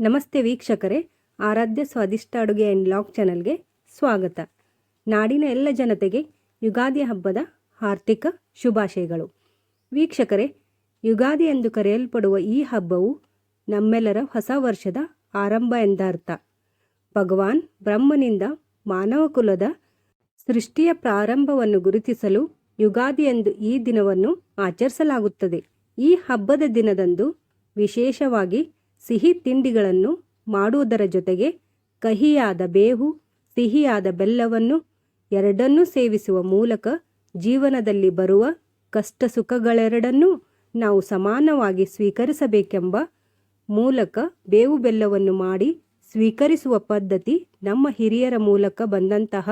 ನಮಸ್ತೆ ವೀಕ್ಷಕರೇ, ಆರಾಧ್ಯ ಸ್ವಾದಿಷ್ಟ ಅಡುಗೆ ಆ್ಯಂಡ್ ಲಾಗ್ ಚಾನಲ್ಗೆ ಸ್ವಾಗತ. ನಾಡಿನ ಎಲ್ಲ ಜನತೆಗೆ ಯುಗಾದಿ ಹಬ್ಬದ ಆರ್ಥಿಕ ಶುಭಾಶಯಗಳು. ವೀಕ್ಷಕರೇ, ಯುಗಾದಿ ಎಂದು ಕರೆಯಲ್ಪಡುವ ಈ ಹಬ್ಬವು ನಮ್ಮೆಲ್ಲರ ಹೊಸ ವರ್ಷದ ಆರಂಭ ಎಂದರ್ಥ. ಭಗವಾನ್ ಬ್ರಹ್ಮನಿಂದ ಮಾನವ ಕುಲದ ಸೃಷ್ಟಿಯ ಪ್ರಾರಂಭವನ್ನು ಗುರುತಿಸಲು ಯುಗಾದಿ ಎಂದು ಈ ದಿನವನ್ನು ಆಚರಿಸಲಾಗುತ್ತದೆ. ಈ ಹಬ್ಬದ ದಿನದಂದು ವಿಶೇಷವಾಗಿ ಸಿಹಿ ತಿಂಡಿಗಳನ್ನು ಮಾಡುವುದರ ಜೊತೆಗೆ ಕಹಿಯಾದ ಬೇವು, ಸಿಹಿಯಾದ ಬೆಲ್ಲವನ್ನು ಎರಡನ್ನೂ ಸೇವಿಸುವ ಮೂಲಕ ಜೀವನದಲ್ಲಿ ಬರುವ ಕಷ್ಟ ಸುಖಗಳೆರಡನ್ನೂ ನಾವು ಸಮಾನವಾಗಿ ಸ್ವೀಕರಿಸಬೇಕೆಂಬ ಮೂಲಕ ಬೇವು ಬೆಲ್ಲವನ್ನು ಮಾಡಿ ಸ್ವೀಕರಿಸುವ ಪದ್ಧತಿ ನಮ್ಮ ಹಿರಿಯರ ಮೂಲಕ ಬಂದಂತಹ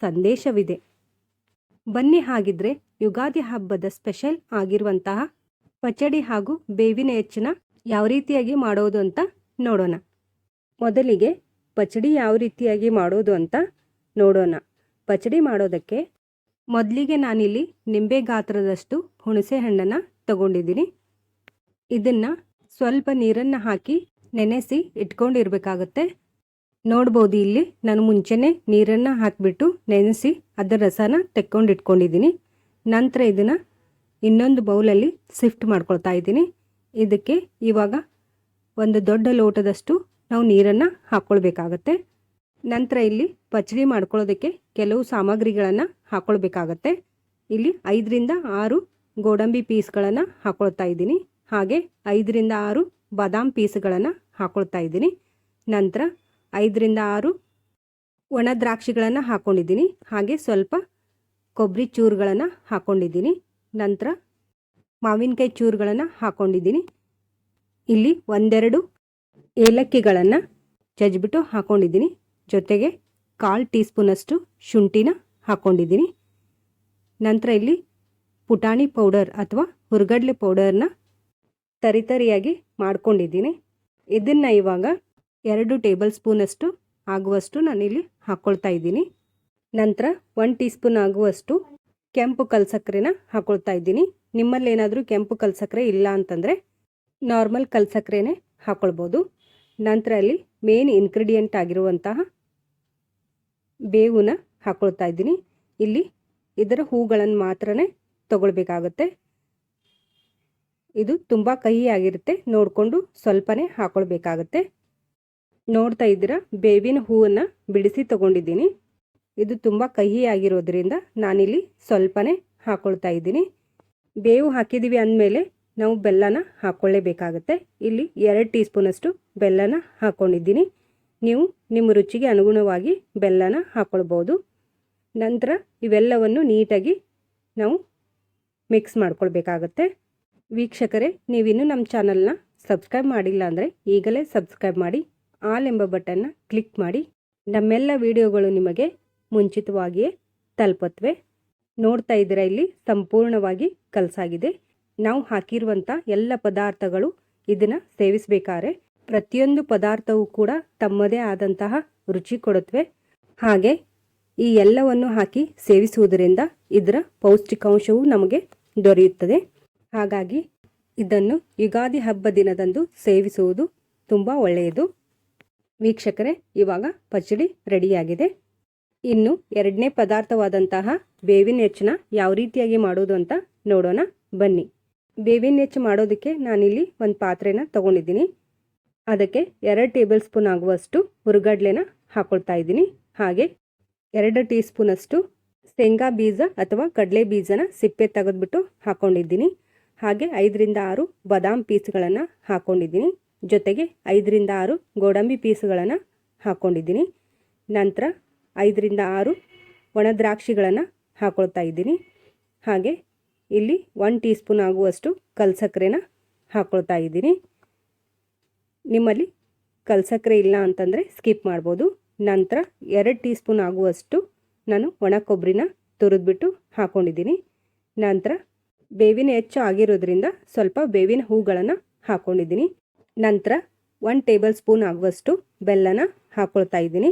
ಸಂದೇಶವಿದೆ. ಬನ್ನಿ ಹಾಗಿದ್ರೆ ಯುಗಾದಿ ಹಬ್ಬದ ಸ್ಪೆಷಲ್ ಆಗಿರುವಂತಹ ಪಚಡಿ ಹಾಗೂ ಬೇವಿನ ಹೆಚ್ಚಿನ ಯಾವ ರೀತಿಯಾಗಿ ಮಾಡೋದು ಅಂತ ನೋಡೋಣ. ಮೊದಲಿಗೆ ಪಚಡಿ ಯಾವ ರೀತಿಯಾಗಿ ಮಾಡೋದು ಅಂತ ನೋಡೋಣ. ಪಚಡಿ ಮಾಡೋದಕ್ಕೆ ಮೊದಲಿಗೆ ನಾನಿಲ್ಲಿ ನಿಂಬೆ ಗಾತ್ರದಷ್ಟು ಹುಣಸೆ ಹಣ್ಣನ್ನು ತಗೊಂಡಿದ್ದೀನಿ. ಇದನ್ನು ಸ್ವಲ್ಪ ನೀರನ್ನು ಹಾಕಿ ನೆನೆಸಿ ಇಟ್ಕೊಂಡಿರ್ಬೇಕಾಗತ್ತೆ. ನೋಡ್ಬೋದು ಇಲ್ಲಿ ನಾನು ಮುಂಚೆನೇ ನೀರನ್ನು ಹಾಕಿಬಿಟ್ಟು ನೆನೆಸಿ ಅದರ ರಸನ ತೆಕ್ಕೊಂಡಿಟ್ಕೊಂಡಿದ್ದೀನಿ. ನಂತರ ಇದನ್ನು ಇನ್ನೊಂದು ಬೌಲಲ್ಲಿ ಶಿಫ್ಟ್ ಮಾಡ್ಕೊಳ್ತಾ ಇದ್ದೀನಿ. ಇದಕ್ಕೆ ಇವಾಗ ಒಂದು ದೊಡ್ಡ ಲೋಟದಷ್ಟು ನಾವು ನೀರನ್ನು ಹಾಕ್ಕೊಳ್ಬೇಕಾಗತ್ತೆ ನಂತರ ಇಲ್ಲಿ ಪಚಡಿ ಮಾಡ್ಕೊಳ್ಳೋದಕ್ಕೆ ಕೆಲವು ಸಾಮಗ್ರಿಗಳನ್ನು ಹಾಕ್ಕೊಳ್ಬೇಕಾಗತ್ತೆ ಇಲ್ಲಿ ಐದರಿಂದ ಆರು ಗೋಡಂಬಿ ಪೀಸ್ಗಳನ್ನು ಹಾಕ್ಕೊಳ್ತಾ ಇದ್ದೀನಿ. ಹಾಗೆ ಐದರಿಂದ ಆರು ಬಾದಾಮ್ ಪೀಸ್ಗಳನ್ನು ಹಾಕ್ಕೊಳ್ತಾ ಇದ್ದೀನಿ. ನಂತರ ಐದರಿಂದ ಆರು ಒಣ ದ್ರಾಕ್ಷಿಗಳನ್ನು ಹಾಕ್ಕೊಂಡಿದ್ದೀನಿ ಹಾಗೆ ಸ್ವಲ್ಪ ಕೊಬ್ಬರಿ ಚೂರುಗಳನ್ನು ಹಾಕ್ಕೊಂಡಿದ್ದೀನಿ ನಂತರ ಮಾವಿನಕಾಯಿ ಚೂರುಗಳನ್ನು ಹಾಕ್ಕೊಂಡಿದ್ದೀನಿ ಇಲ್ಲಿ ಒಂದೆರಡು ಏಲಕ್ಕಿಗಳನ್ನು ಜಜ್ಬಿಟ್ಟು ಹಾಕ್ಕೊಂಡಿದ್ದೀನಿ ಜೊತೆಗೆ ಕಾಲು ಟೀ ಸ್ಪೂನಷ್ಟು ಶುಂಠಿನ ಹಾಕ್ಕೊಂಡಿದ್ದೀನಿ ನಂತರ ಇಲ್ಲಿ ಪುಟಾಣಿ ಪೌಡರ್ ಅಥವಾ ಹುರ್ಗಡ್ಲೆ ಪೌಡರ್ನ ತರಿತರಿಯಾಗಿ ಮಾಡ್ಕೊಂಡಿದ್ದೀನಿ. ಇದನ್ನು ಇವಾಗ ಎರಡು ಟೇಬಲ್ ಸ್ಪೂನಷ್ಟು ಆಗುವಷ್ಟು ನಾನಿಲ್ಲಿ ಹಾಕ್ಕೊಳ್ತಾ ಇದ್ದೀನಿ. ನಂತರ ಒನ್ ಟೀ ಸ್ಪೂನ್ ಆಗುವಷ್ಟು ಕೆಂಪು ಕಲ್ಸಕ್ಕರೆನ ಹಾಕ್ಕೊಳ್ತಾ ಇದ್ದೀನಿ. ನಿಮ್ಮಲ್ಲಿ ಏನಾದರೂ ಕೆಂಪು ಕಲ್ಸಕ್ಕರೆ ಇಲ್ಲ ಅಂತಂದರೆ ನಾರ್ಮಲ್ ಕಲ್ಸಕ್ಕರೆನೇ ಹಾಕ್ಕೊಳ್ಬೋದು ನಂತರ ಅಲ್ಲಿ ಮೇನ್ ಇನ್ಗ್ರೀಡಿಯೆಂಟ್ ಆಗಿರುವಂತಹ ಬೇವನ್ನ ಹಾಕ್ಕೊಳ್ತಾ ಇದ್ದೀನಿ. ಇಲ್ಲಿ ಇದರ ಹೂಗಳನ್ನು ಮಾತ್ರನೇ ತಗೊಳ್ಬೇಕಾಗತ್ತೆ. ಇದು ತುಂಬ ಕಹಿ ಆಗಿರುತ್ತೆ ನೋಡಿಕೊಂಡು ಸ್ವಲ್ಪನೇ ಹಾಕ್ಕೊಳ್ಬೇಕಾಗತ್ತೆ ನೋಡ್ತಾ ಇದ್ದೀರ? ಬೇವಿನ ಹೂವನ್ನು ಬಿಡಿಸಿ ತಗೊಂಡಿದ್ದೀನಿ. ಇದು ತುಂಬ ಕಹಿ ಆಗಿರೋದ್ರಿಂದ ನಾನಿಲ್ಲಿ ಸ್ವಲ್ಪನೇ ಹಾಕ್ಕೊಳ್ತಾ ಇದ್ದೀನಿ. ಬೇವು ಹಾಕಿದ್ದೀವಿ ಅಂದಮೇಲೆ ನಾವು ಬೆಲ್ಲನ ಹಾಕ್ಕೊಳ್ಳೇಬೇಕಾಗತ್ತೆ. ಇಲ್ಲಿ ಎರಡು ಟೀ ಸ್ಪೂನಷ್ಟು ಬೆಲ್ಲನ ಹಾಕ್ಕೊಂಡಿದ್ದೀನಿ. ನೀವು ನಿಮ್ಮ ರುಚಿಗೆ ಅನುಗುಣವಾಗಿ ಬೆಲ್ಲನ ಹಾಕ್ಕೊಳ್ಬೋದು. ನಂತರ ಇವೆಲ್ಲವನ್ನು ನೀಟಾಗಿ ನಾವು ಮಿಕ್ಸ್ ಮಾಡ್ಕೊಳ್ಬೇಕಾಗತ್ತೆ. ವೀಕ್ಷಕರೇ, ನೀವಿನ್ನೂ ನಮ್ಮ ಚಾನಲ್ನ ಸಬ್ಸ್ಕ್ರೈಬ್ ಮಾಡಿಲ್ಲ ಅಂದರೆ ಈಗಲೇ ಸಬ್ಸ್ಕ್ರೈಬ್ ಮಾಡಿ, ಆಲ್ ಎಂಬ ಬಟನ್ನ ಕ್ಲಿಕ್ ಮಾಡಿ. ನಮ್ಮೆಲ್ಲ ವಿಡಿಯೋಗಳು ನಿಮಗೆ ಮುಂಚಿತವಾಗಿಯೇ ತಲುಪತ್ವೆ ನೋಡ್ತಾ ಇದ್ದೀರಾ ಇಲ್ಲಿ? ಸಂಪೂರ್ಣವಾಗಿ ಕಲಸಾಗಿದೆ. ನಾವು ಹಾಕಿರುವಂಥ ಎಲ್ಲ ಪದಾರ್ಥಗಳು ಇದನ್ನು ಸೇವಿಸಬೇಕಾದ್ರೆ ಪ್ರತಿಯೊಂದು ಪದಾರ್ಥವೂ ಕೂಡ ತಮ್ಮದೇ ಆದಂತಹ ರುಚಿ ಕೊಡುತ್ತವೆ. ಹಾಗೆ ಈ ಎಲ್ಲವನ್ನು ಹಾಕಿ ಸೇವಿಸುವುದರಿಂದ ಇದರ ಪೌಷ್ಟಿಕಾಂಶವು ನಮಗೆ ದೊರೆಯುತ್ತದೆ. ಹಾಗಾಗಿ ಇದನ್ನು ಯುಗಾದಿ ಹಬ್ಬ ದಿನದಂದು ಸೇವಿಸುವುದು ತುಂಬ ಒಳ್ಳೆಯದು. ವೀಕ್ಷಕರೇ, ಇವಾಗ ಪಚಡಿ ರೆಡಿಯಾಗಿದೆ. ಇನ್ನು ಎರಡನೇ ಪದಾರ್ಥವಾದಂತಹ ಬೇವಿನ ಹೆಚ್ಚನ ಯಾವ ರೀತಿಯಾಗಿ ಮಾಡೋದು ಅಂತ ನೋಡೋಣ. ಬನ್ನಿ. ಬೇವಿನ ಹೆಚ್ಚು ಮಾಡೋದಕ್ಕೆ ನಾನಿಲ್ಲಿ ಒಂದು ಪಾತ್ರೆನ ತಗೊಂಡಿದ್ದೀನಿ. ಅದಕ್ಕೆ ಎರಡು ಟೇಬಲ್ ಸ್ಪೂನ್ ಆಗುವಷ್ಟು ಹುರುಗಡ್ಲೆನ ಹಾಕೊಳ್ತಾ ಇದ್ದೀನಿ. ಹಾಗೆ ಎರಡು ಟೀ ಸ್ಪೂನಷ್ಟು ಶೇಂಗಾ ಬೀಜ ಅಥವಾ ಕಡಲೆ ಬೀಜನ ಸಿಪ್ಪೆ ತೆಗೆದ್ಬಿಟ್ಟು ಹಾಕ್ಕೊಂಡಿದ್ದೀನಿ ಹಾಗೆ ಐದರಿಂದ ಆರು ಬಾದಾಮ್ ಪೀಸ್ಗಳನ್ನು ಹಾಕ್ಕೊಂಡಿದ್ದೀನಿ ಜೊತೆಗೆ ಐದರಿಂದ ಆರು ಗೋಡಂಬಿ ಪೀಸ್ಗಳನ್ನು ಹಾಕ್ಕೊಂಡಿದ್ದೀನಿ ನಂತರ ಐದರಿಂದ ಆರು ಒಣ ದ್ರಾಕ್ಷಿಗಳನ್ನು ಹಾಕ್ಕೊಳ್ತಾ ಇದ್ದೀನಿ. ಹಾಗೆ ಇಲ್ಲಿ ಒನ್ ಟೀ ಸ್ಪೂನ್ ಆಗುವಷ್ಟು ಕಲ್ಸಕ್ಕರೆನ ಹಾಕ್ಕೊಳ್ತಾ ಇದ್ದೀನಿ. ನಿಮ್ಮಲ್ಲಿ ಕಲ್ಸಕ್ಕರೆ ಇಲ್ಲ ಅಂತಂದರೆ ಸ್ಕಿಪ್ ಮಾಡ್ಬೋದು. ನಂತರ ಎರಡು ಟೀ ಸ್ಪೂನ್ ಆಗುವಷ್ಟು ನಾನು ಒಣ ಕೊಬ್ಬರಿನ ತುರಿದ್ಬಿಟ್ಟು ಹಾಕ್ಕೊಂಡಿದ್ದೀನಿ ನಂತರ ಬೇವಿನ ಹೆಚ್ಚು ಆಗಿರೋದ್ರಿಂದ ಸ್ವಲ್ಪ ಬೇವಿನ ಹೂಗಳನ್ನು ಹಾಕ್ಕೊಂಡಿದ್ದೀನಿ ನಂತರ ಒನ್ ಟೇಬಲ್ ಸ್ಪೂನ್ ಆಗುವಷ್ಟು ಬೆಲ್ಲನ ಹಾಕ್ಕೊಳ್ತಾ ಇದ್ದೀನಿ.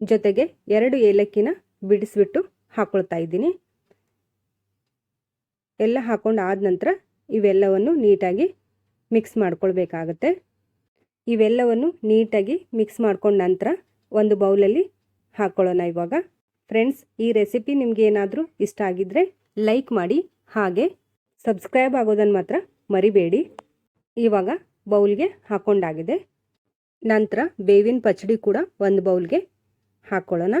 ಜೊತೆಗೆ ಎರಡು ಏಲಕ್ಕಿನ ಬಿಡಿಸ್ಬಿಟ್ಟು ಹಾಕ್ಕೊಳ್ತಾ ಇದ್ದೀನಿ. ಎಲ್ಲ ಹಾಕ್ಕೊಂಡು ಆದ ನಂತರ ಇವೆಲ್ಲವನ್ನು ನೀಟಾಗಿ ಮಿಕ್ಸ್ ಮಾಡ್ಕೊಳ್ಬೇಕಾಗತ್ತೆ. ಇವೆಲ್ಲವನ್ನು ನೀಟಾಗಿ ಮಿಕ್ಸ್ ಮಾಡ್ಕೊಂಡ ನಂತರ ಒಂದು ಬೌಲಲ್ಲಿ ಹಾಕ್ಕೊಳ್ಳೋಣ ಇವಾಗ. ಫ್ರೆಂಡ್ಸ್, ಈ ರೆಸಿಪಿ ನಿಮ್ಗೆ ಏನಾದರೂ ಇಷ್ಟ ಆಗಿದ್ದರೆ ಲೈಕ್ ಮಾಡಿ, ಹಾಗೆ ಸಬ್ಸ್ಕ್ರೈಬ್ ಆಗೋದನ್ನು ಮಾತ್ರ ಮರಿಬೇಡಿ. ಇವಾಗ ಬೌಲ್ಗೆ ಹಾಕ್ಕೊಂಡಾಗಿದೆ ನಂತರ ಬೇವಿನ ಪಚಡಿ ಕೂಡ ಒಂದು ಬೌಲ್ಗೆ ಹಾಕ್ಕೊಳ್ಳೋಣ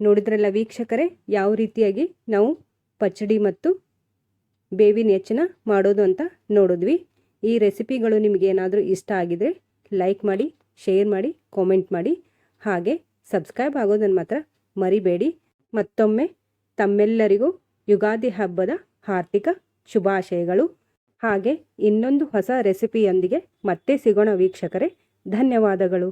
ನೋಡಿದ್ರಲ್ಲ ವೀಕ್ಷಕರೇ, ಯಾವ ರೀತಿಯಾಗಿ ನಾವು ಪಚಡಿ ಮತ್ತು ಬೇವಿನ ಹೆಚ್ಚಿನ ಮಾಡೋದು ಅಂತ ನೋಡಿದ್ವಿ. ಈ ರೆಸಿಪಿಗಳು ನಿಮಗೇನಾದರೂ ಇಷ್ಟ ಆಗಿದರೆ ಲೈಕ್ ಮಾಡಿ, ಶೇರ್ ಮಾಡಿ ಕಾಮೆಂಟ್ ಮಾಡಿ. ಹಾಗೆ ಸಬ್ಸ್ಕ್ರೈಬ್ ಆಗೋದನ್ನು ಮಾತ್ರ ಮರಿಬೇಡಿ. ಮತ್ತೊಮ್ಮೆ ತಮ್ಮೆಲ್ಲರಿಗೂ ಯುಗಾದಿ ಹಬ್ಬದ ಹಾರ್ದಿಕ ಶುಭಾಶಯಗಳು. ಹಾಗೆ ಇನ್ನೊಂದು ಹೊಸ ರೆಸಿಪಿಯೊಂದಿಗೆ ಮತ್ತೆ ಸಿಗೋಣ ವೀಕ್ಷಕರೇ. ಧನ್ಯವಾದಗಳು.